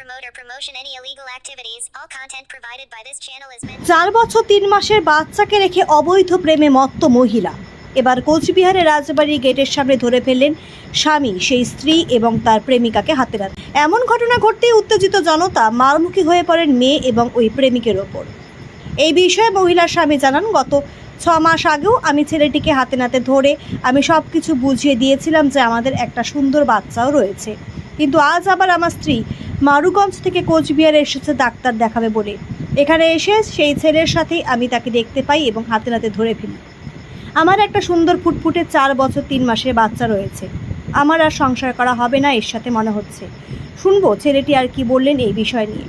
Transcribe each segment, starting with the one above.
promotion any illegal activities. All content provided by this channel is meant চার বছর তিন মাসের বাচ্চাকে রেখে অবৈধ প্রেমে মত্ত মহিলা। এবার কোচবিহারের রাজবাড়ির গেটের সামনে ধরে ফেললেন স্বামী, সেই স্ত্রী এবং তার প্রেমিকাকে হাতে নাতে এমন ঘটনা ঘটতেই উত্তেজিত জনতা মারমুখী হয়ে পড়েন মেয়ে এবং ওই প্রেমিকের ওপর। এই বিষয়ে মহিলার স্বামী জানান, গত ছ মাস আগেও আমি ছেলেটিকে হাতে নাতে ধরে আমি সব কিছু বুঝিয়ে দিয়েছিলাম যে আমাদের একটা সুন্দর বাচ্চাও রয়েছে। কিন্তু আজ আবার আমার স্ত্রী মারুগঞ্জ থেকে কোচবিহারে এসেছে ডাক্তার দেখাবে বলে। এখানে এসে সেই ছেলের সাথেই আমি তাকে দেখতে পাই এবং হাতে নাতে ধরে ফেলি। আমার একটা সুন্দর ফুটফুটে চার বছর তিন মাসের বাচ্চা রয়েছে। আমার আর সংসার করা হবে না, এর সাথে মনে হচ্ছে। শুনব ছেলেটি আর কি বললেন এই বিষয় নিয়ে।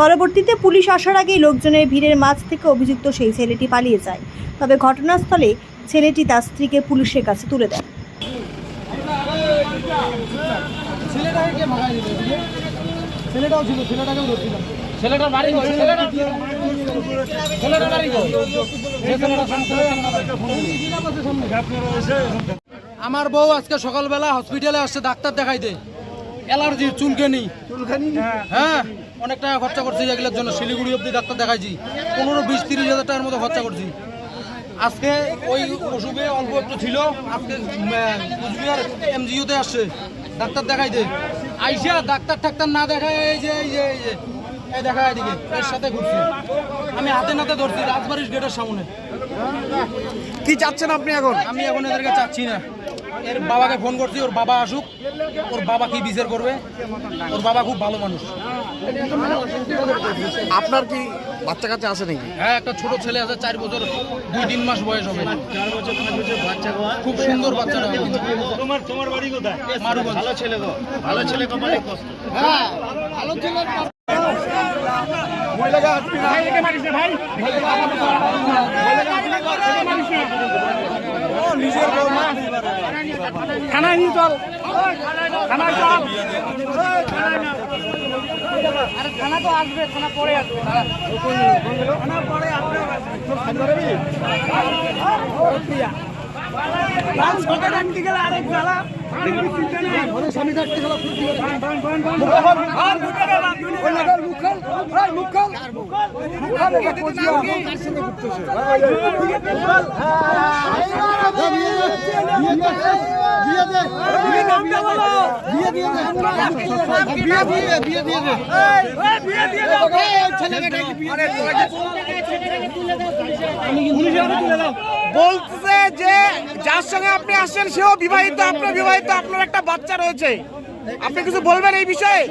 পরবর্তীতে পুলিশ আসার আগেই লোকজনের ভিড়ের মাঝ থেকে অভিযুক্ত সেই ছেলেটি পালিয়ে যায়। তবে ঘটনাস্থলে ছেলেটি তার স্ত্রীকে পুলিশের কাছে তুলে দেয়। ছেলেটাও ছিল ছেলেটাকেও ধরছিলাম। ছেলেটার বাড়ি কই? ছেলেটা ছেলেটার বাড়ি কই? ছেলেটা বাড়ি। আমার বউ আজকে সকালবেলা হসপিটালে আসছে ডাক্তার দেখাইতে অ্যালার্জি চুলকানি। হ্যাঁ অনেক টাকা খরচা করছি এগুলোর জন্য শিলিগুড়ি অব্দি ডাক্তার দেখাইছি। পনেরো বিশ তিরিশ হাজার টাকার মতো খরচা করছি। আজকে ওই অসুখে অল্প একটু ছিল আজকে কুচবিহার এমজিওতে আসছে। ডাক্তার দেখাইতে আইসা ডাক্তার টাক্তার না দেখায় এই যে এই যে এই যে এই দেখা এদিকে এর সাথে ঘুরছি। আমি হাতে নাতে ধরছি রাজবাড়ির গেটের সামনে। কি চাচ্ছেন আপনি এখন? আমি এখন এদেরকে চাচ্ছি না। এর বাবাকে ফোন করছি ওর বাবা আসুক। ওর বাবা কি বিচার করবে? ওর বাবা খুব ভালো মানুষ। আপনার কি বাচ্চা কাচ্চা আছে নাকি? হ্যাঁ একটা ছোট ছেলে আছে চার বছর দুই তিন মাস বয়স হবে। খুব সুন্দর বাচ্চাটা তোমার তোমার বাড়ি কোথায়? ভালো ছেলে গো ভালো ছেলে কষ্ট। থানায় নিয়ে চল থানায় চল আরে থানা তো আসবে থানা পরে আসবে থানা পরে আসবে গেল বলছে যে যার সঙ্গে আপনি আসছেন সেও বিবাহিত, আপনার বিবাহিত, আপনার একটা বাচ্চা রয়েছে। আপনি কিছু বলবেন এই বিষয়ে?